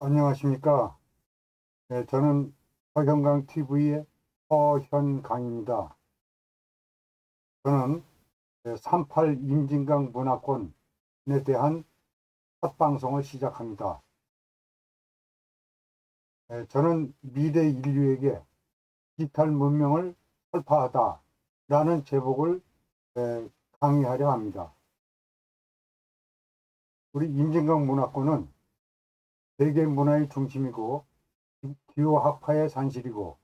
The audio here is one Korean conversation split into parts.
안녕하십니까. 네, 저는 허현강 TV의 허현강입니다. 저는 38 임진강 문화권에 대한 첫 방송을 시작합니다. 네, 저는 미래 인류에게 디지털 문명을 설파하다 라는 제목을 네, 강의하려 합니다. 우리 임진강 문화권은 세계 문화의 중심이고 기호학파의 산실이고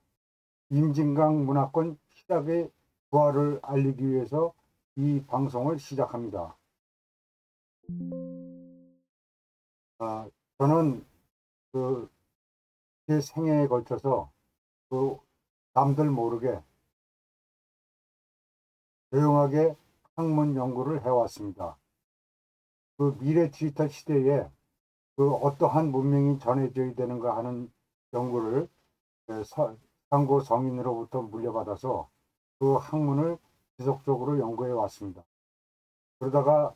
임진강 문화권 시작의 부활을 알리기 위해서 이 방송을 시작합니다. 아, 저는 그 제 생애에 걸쳐서 그 남들 모르게 조용하게 학문 연구를 해왔습니다. 그 미래 디지털 시대에 그 어떠한 문명이 전해져야 되는가 하는 연구를 상고 성인으로부터 물려받아서 그 학문을 지속적으로 연구해 왔습니다. 그러다가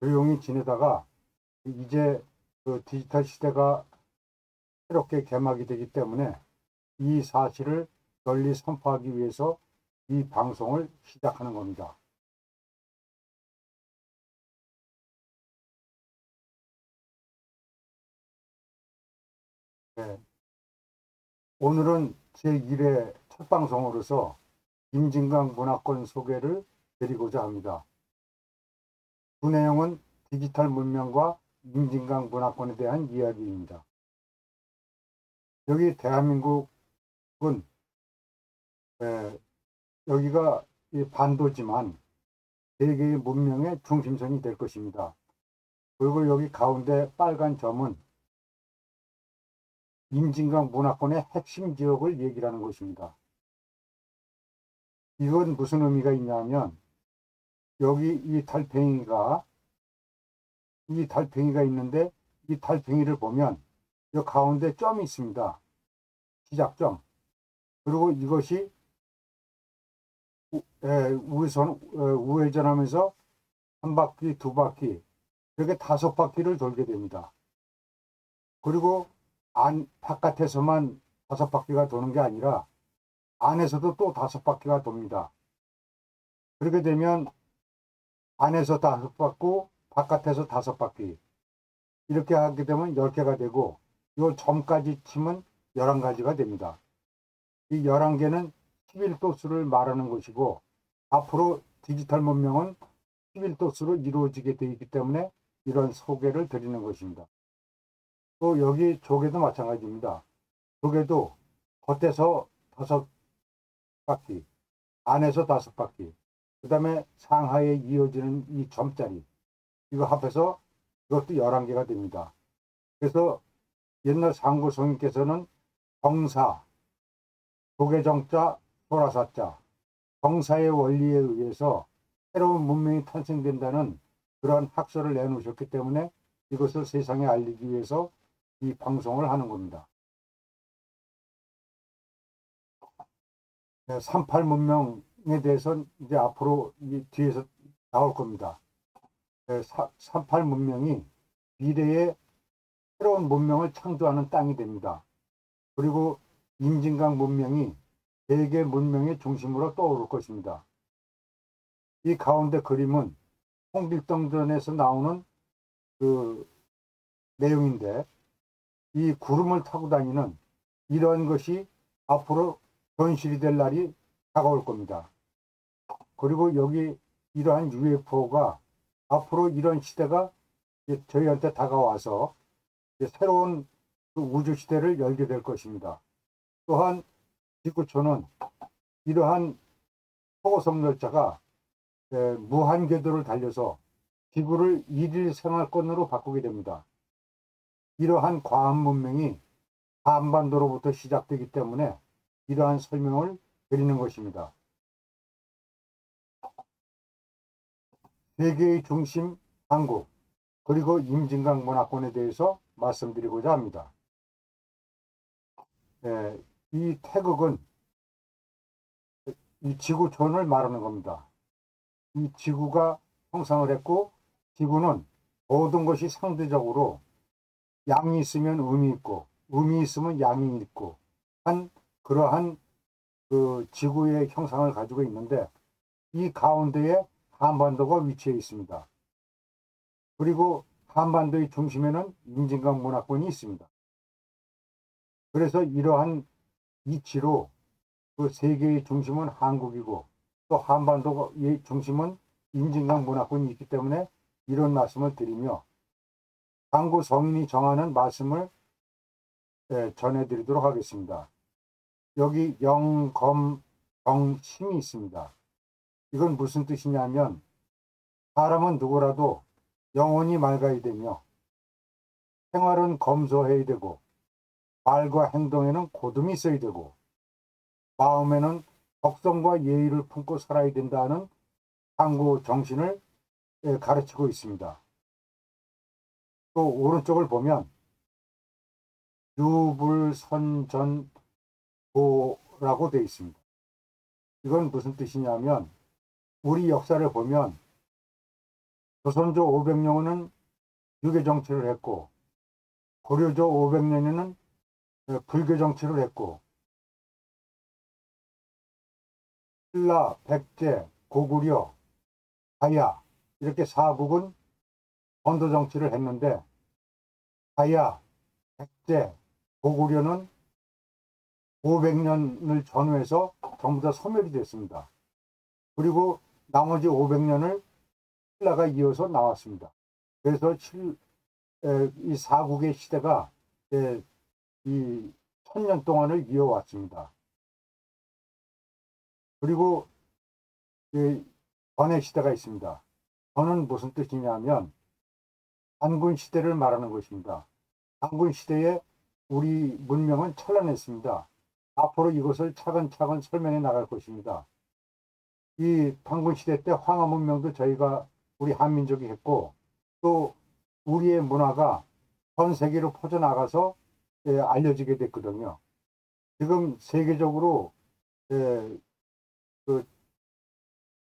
조용히 지내다가 이제 그 디지털 시대가 새롭게 개막이 되기 때문에 이 사실을 널리 선포하기 위해서 이 방송을 시작하는 겁니다. 네. 오늘은 제1회 첫 방송으로서 임진강 문화권 소개를 드리고자 합니다. 그 내용은 디지털 문명과 임진강 문화권에 대한 이야기입니다. 여기 대한민국은 에, 여기가 이 반도지만 세계의 문명의 중심선이 될 것입니다. 그리고 여기 가운데 빨간 점은 임진강 문화권의 핵심 지역을 얘기하는 것입니다. 이건 무슨 의미가 있냐면 여기 이 달팽이가 이 달팽이가 있는데 이 달팽이를 보면 이 가운데 점이 있습니다. 시작점. 그리고 이것이 우- 에, 우회전, 에, 우회전하면서 한 바퀴, 두 바퀴, 이렇게 다섯 바퀴를 돌게 됩니다. 그리고 안, 바깥에서만 다섯 바퀴가 도는 게 아니라 안에서도 또 다섯 바퀴가 돕니다. 그렇게 되면 안에서 다섯 바퀴, 바깥에서 다섯 바퀴. 이렇게 하게 되면 열 개가 되고, 요 점까지 치면 열한 가지가 됩니다. 이 열한 개는 11도수를 말하는 것이고, 앞으로 디지털 문명은 11도수로 이루어지게 되어 있기 때문에 이런 소개를 드리는 것입니다. 또 여기 조개도 마찬가지입니다. 조개도 겉에서 다섯 바퀴, 안에서 다섯 바퀴, 그 다음에 상하에 이어지는 이 점자리, 이거 합해서 이것도 11개가 됩니다. 그래서 옛날 상고 성인께서는 정사, 조개정자, 소라사자, 정사의 원리에 의해서 새로운 문명이 탄생된다는 그러한 학설을 내놓으셨기 때문에 이것을 세상에 알리기 위해서 이 방송을 하는 겁니다. 38 문명에 대해서는 이제 앞으로 이 뒤에서 나올 겁니다. 38 문명이 미래의 새로운 문명을 창조하는 땅이 됩니다. 그리고 임진강 문명이 세계 문명의 중심으로 떠오를 것입니다. 이 가운데 그림은 홍길동전에서 나오는 그 내용인데 이 구름을 타고 다니는 이러한 것이 앞으로 현실이 될 날이 다가올 겁니다. 그리고 여기 이러한 UFO가 앞으로 이런 시대가 저희한테 다가와서 새로운 그 우주 시대를 열게 될 것입니다. 또한 지구촌은 이러한 초고속 열차가 에, 무한 궤도를 달려서 지구를 일일 생활권으로 바꾸게 됩니다. 이러한 과학 문명이 한반도로부터 시작되기 때문에 이러한 설명을 드리는 것입니다. 세계의 중심 한국 그리고 임진강 문화권에 대해서 말씀드리고자 합니다. 예, 이 태극은 이 지구촌을 말하는 겁니다. 이 지구가 형성을 했고 지구는 모든 것이 상대적으로 양이 있으면 음이 있고 음이 있으면 양이 있고 한 그러한 그 지구의 형상을 가지고 있는데 이 가운데에 한반도가 위치해 있습니다. 그리고 한반도의 중심에는 임진강 문화권이 있습니다. 그래서 이러한 이치로 그 세계의 중심은 한국이고 또 한반도의 중심은 임진강 문화권이 있기 때문에 이런 말씀을 드리며 당구 성인이 정하는 말씀을 예, 전해드리도록 하겠습니다. 여기 영, 검, 정, 심이 있습니다. 이건 무슨 뜻이냐면 사람은 누구라도 영혼이 맑아야 되며 생활은 검소해야 되고 말과 행동에는 고듬이 있어야 되고 마음에는 덕성과 예의를 품고 살아야 된다는 당구 정신을 예, 가르치고 있습니다. 또 오른쪽을 보면 유불선전보라고 되어 있습니다. 이건 무슨 뜻이냐면 우리 역사를 보면 조선조 500년은 유교 정치를 했고 고려조 500년에는 불교 정치를 했고 신라, 백제, 고구려, 하야 이렇게 사국은 언도 정치를 했는데 하야, 백제, 고구려는 500년을 전후해서 전부 다 소멸이 됐습니다. 그리고 나머지 500년을 신라가 이어서 나왔습니다. 그래서 칠, 에, 이 사국의 시대가 에, 이 천년 동안을 이어왔습니다. 그리고 이 전의 시대가 있습니다. 전은 무슨 뜻이냐면 단군 시대를 말하는 것입니다. 단군 시대에 우리 문명은 찬란했습니다. 앞으로 이것을 차근차근 설명해 나갈 것입니다. 이 단군 시대 때 황하 문명도 저희가 우리 한민족이 했고 또 우리의 문화가 전 세계로 퍼져나가서 예, 알려지게 됐거든요. 지금 세계적으로 예, 그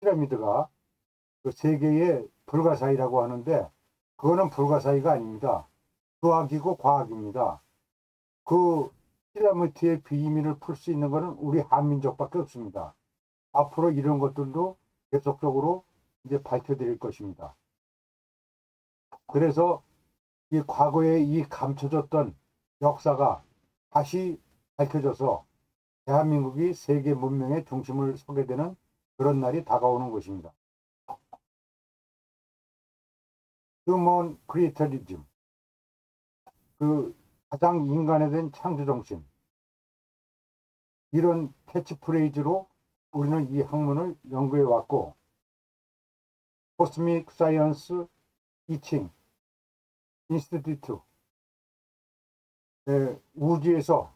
피라미드가 그 세계의 불가사의라고 하는데 그거는 불가사의가 아닙니다. 수학이고 과학입니다. 그 피라미드의 비밀을 풀 수 있는 것은 우리 한민족밖에 없습니다. 앞으로 이런 것들도 계속적으로 이제 밝혀드릴 것입니다. 그래서 이 과거에 이 감춰졌던 역사가 다시 밝혀져서 대한민국이 세계 문명의 중심을 서게 되는 그런 날이 다가오는 것입니다. 휴먼 크리에이터리즘 그 가장 인간에 대한 창조 정신 이런 캐치프레이즈로 우리는 이 학문을 연구해 왔고 코스믹 사이언스 2층 인스티튜트 우주에서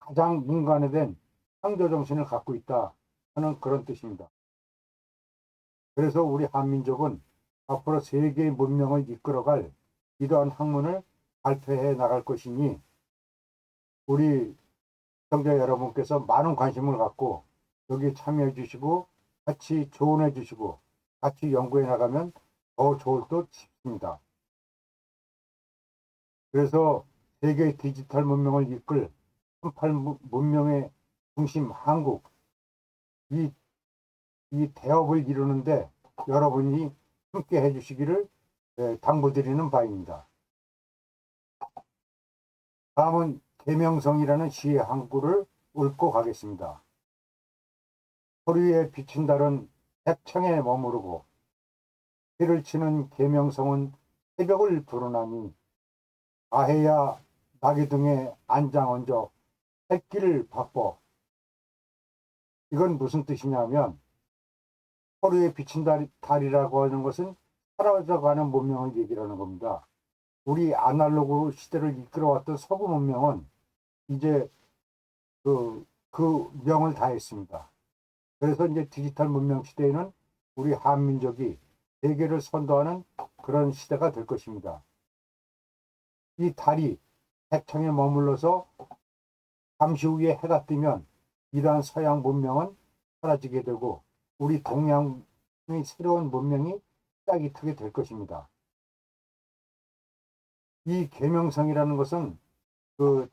가장 인간에 대한 창조 정신을 갖고 있다 하는 그런 뜻입니다. 그래서 우리 한민족은 앞으로 세계의 문명을 이끌어갈 이러한 학문을 발표해 나갈 것이니 우리 시청자 여러분께서 많은 관심을 갖고 여기 참여해 주시고 같이 조언해 주시고 같이 연구해 나가면 더 좋을 듯 싶습니다. 그래서 세계 디지털 문명을 이끌 38 문명의 중심 한국 이, 이 대업을 이루는데 여러분이 함께 해주시기를 예, 당부드리는 바입니다. 다음은 계명성이라는 시의 한 구를 읽고 가겠습니다. 소리에 비친 달은 백창에 머무르고 해를 치는 계명성은 새벽을 부르나니 아해야 나귀 등에 안장 얹어 새끼를 바꿔 이건 무슨 뜻이냐면 하루에 비친 달, 달이라고 하는 것은 사라져가는 문명을 얘기하는 겁니다. 우리 아날로그 시대를 이끌어왔던 서구 문명은 이제 그, 그 명을 다했습니다. 그래서 이제 디지털 문명 시대에는 우리 한민족이 세계를 선도하는 그런 시대가 될 것입니다. 이 달이 백청에 머물러서 잠시 후에 해가 뜨면 이러한 서양 문명은 사라지게 되고 우리 동양의 새로운 문명이 시작이 트게 될 것입니다. 이 계명성이라는 것은 그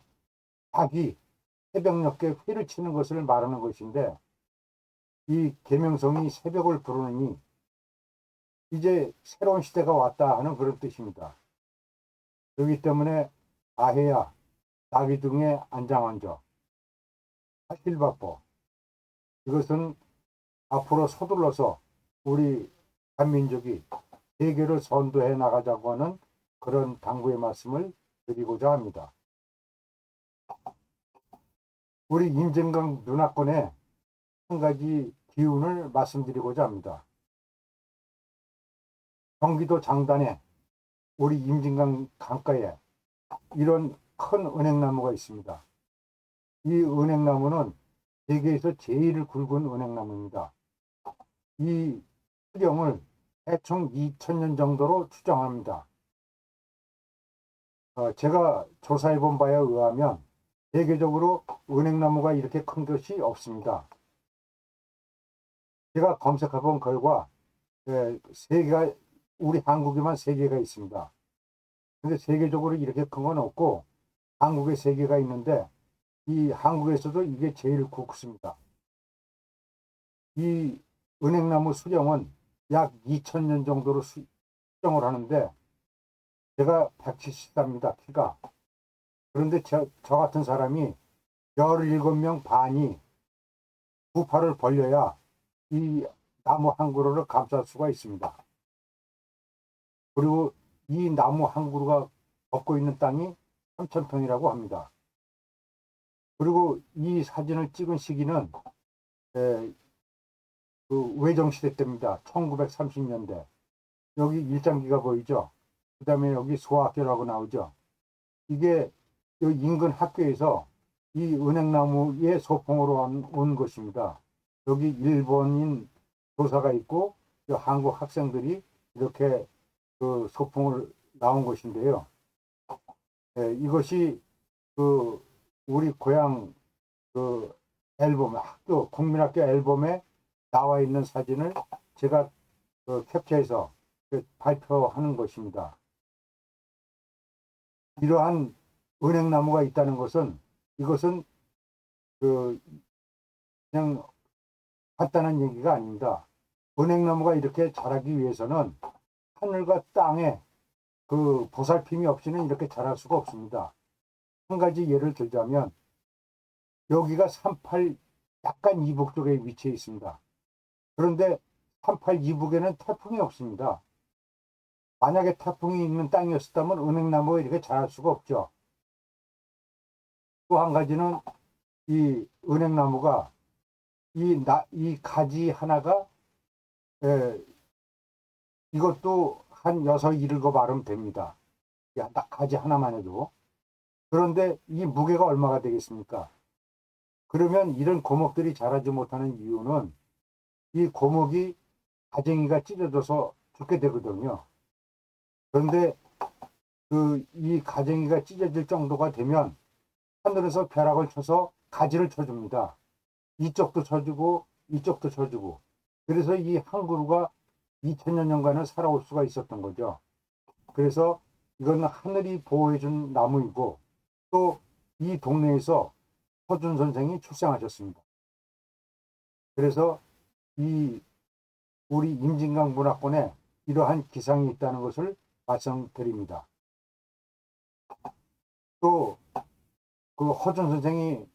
닭이 새벽녘에 회를 치는 것을 말하는 것인데 이 계명성이 새벽을 부르느니 이제 새로운 시대가 왔다 하는 그런 뜻입니다. 그렇기 때문에 아해야 나귀 등에 안장앉아 하실바보 이것은 앞으로 서둘러서 우리 한민족이 세계를 선도해 나가자고 하는 그런 당부의 말씀을 드리고자 합니다. 우리 임진강 누나권에 한 가지 기운을 말씀드리고자 합니다. 경기도 장단에 우리 임진강 강가에 이런 큰 은행나무가 있습니다. 이 은행나무는 세계에서 제일 굵은 은행나무입니다. 이 수령을 대충 2000년 정도로 추정합니다. 어, 제가 조사해 본 바에 의하면 세계적으로 은행나무가 이렇게 큰 것이 없습니다. 제가 검색해 본 결과 예, 세 개가 우리 한국에만 세 개가 있습니다. 근데 세계적으로 이렇게 큰 건 없고 한국에 세 개가 있는데 이 한국에서도 이게 제일 굵습니다. 이 은행나무 수령은 약 2000년 정도로 수정을 하는데 제가 174입니다. 키가. 그런데 저, 저 같은 사람이 17명 반이 두 팔을 벌려야 이 나무 한 그루를 감쌀 수가 있습니다. 그리고 이 나무 한 그루가 덮고 있는 땅이 3,000평이라고 합니다. 그리고 이 사진을 찍은 시기는 에, 그 외정시대 때입니다. 1930년대. 여기 일장기가 보이죠? 그 다음에 여기 소학교라고 나오죠? 이게 인근 학교에서 이 은행나무의 소풍으로 온, 온 것입니다. 여기 일본인 교사가 있고 한국 학생들이 이렇게 그 소풍을 나온 것인데요. 예, 이것이 그 우리 고향 그 앨범 학교 국민학교 앨범에 나와 있는 사진을 제가 그 캡처해서 그 발표하는 것입니다. 이러한 은행나무가 있다는 것은 이것은 그 그냥 간단한 얘기가 아닙니다. 은행나무가 이렇게 자라기 위해서는 하늘과 땅에 그 보살핌이 없이는 이렇게 자랄 수가 없습니다. 한 가지 예를 들자면 여기가 38 약간 이북 쪽에 위치해 있습니다. 그런데 38 이북에는 태풍이 없습니다. 만약에 태풍이 있는 땅이었다면 은행나무가 이렇게 자랄 수가 없죠. 또 한 가지는 이 은행나무가 이, 나, 이 가지 하나가 에, 이것도 한 여섯 일곱 알음 됩니다. 야, 나 가지 하나만 해도. 그런데 이 무게가 얼마가 되겠습니까? 그러면 이런 고목들이 자라지 못하는 이유는 이 고목이 가쟁이가 찢어져서 죽게 되거든요. 그런데 그 이 가쟁이가 찢어질 정도가 되면 하늘에서 벼락을 쳐서 가지를 쳐줍니다. 이쪽도 쳐주고 이쪽도 쳐주고 그래서 이 한 그루가 2000년 년간을 살아올 수가 있었던 거죠. 그래서 이건 하늘이 보호해준 나무이고 또 이 동네에서 서준 선생이 출생하셨습니다. 그래서 이 우리 임진강 문화권에 이러한 기상이 있다는 것을 말씀드립니다. 또 그 허준 선생이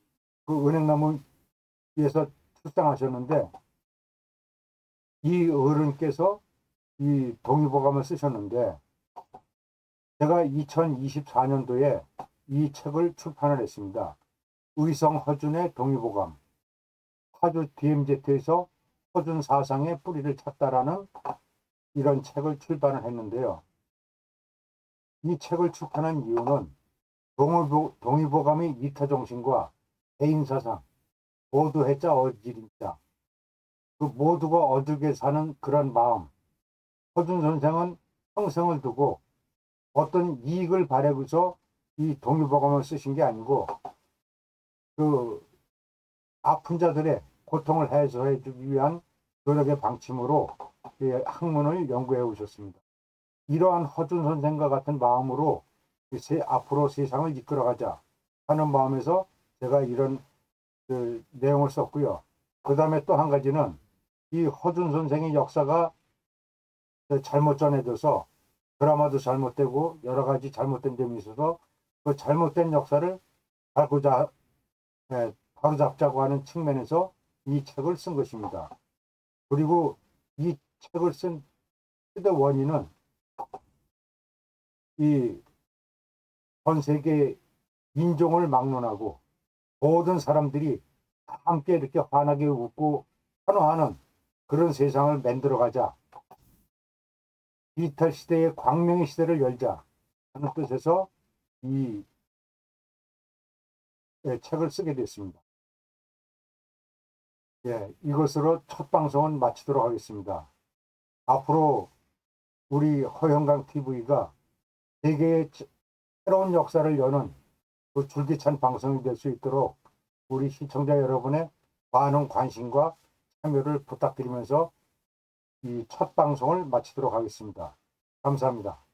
그 은행나무에서 출생하셨는데 이 어른께서 이 동의보감을 쓰셨는데 제가 2024년도에 이 책을 출판을 했습니다. 의성 허준의 동의보감 파주 DMZ에서 허준 사상의 뿌리를 찾다라는 이런 책을 출판을 했는데요. 이 책을 출판한 이유는 동의보, 동의보감의 이타 정신과 개인 사상 모두 해자 어질인자 그 모두가 어들게 사는 그런 마음 허준 선생은 평생을 두고 어떤 이익을 바라고서 이 동의보감을 쓰신 게 아니고 그 아픈 자들의 고통을 해소해 주기 위한 노력의 방침으로 학문을 연구해 오셨습니다. 이러한 허준 선생과 같은 마음으로 세, 앞으로 세상을 이끌어가자 하는 마음에서 제가 이런 그 내용을 썼고요. 그 다음에 또 한 가지는 이 허준 선생의 역사가 잘못 전해져서 드라마도 잘못되고 여러 가지 잘못된 점이 있어서 그 잘못된 역사를 바로잡, 예, 바로잡자고 하는 측면에서 이 책을 쓴 것입니다. 그리고 이 책을 쓴 최대 원인은 이 전 세계 인종을 막론하고 모든 사람들이 다 함께 이렇게 환하게 웃고 환호하는 그런 세상을 만들어 가자. 디지털 시대의 광명의 시대를 열자 하는 뜻에서 이 예, 책을 쓰게 됐습니다. 예, 이것으로 첫 방송은 마치도록 하겠습니다. 앞으로 우리 허영강 TV가 세계의 새로운 역사를 여는 그 줄기찬 방송이 될 수 있도록 우리 시청자 여러분의 많은 관심과 참여를 부탁드리면서 이 첫 방송을 마치도록 하겠습니다. 감사합니다.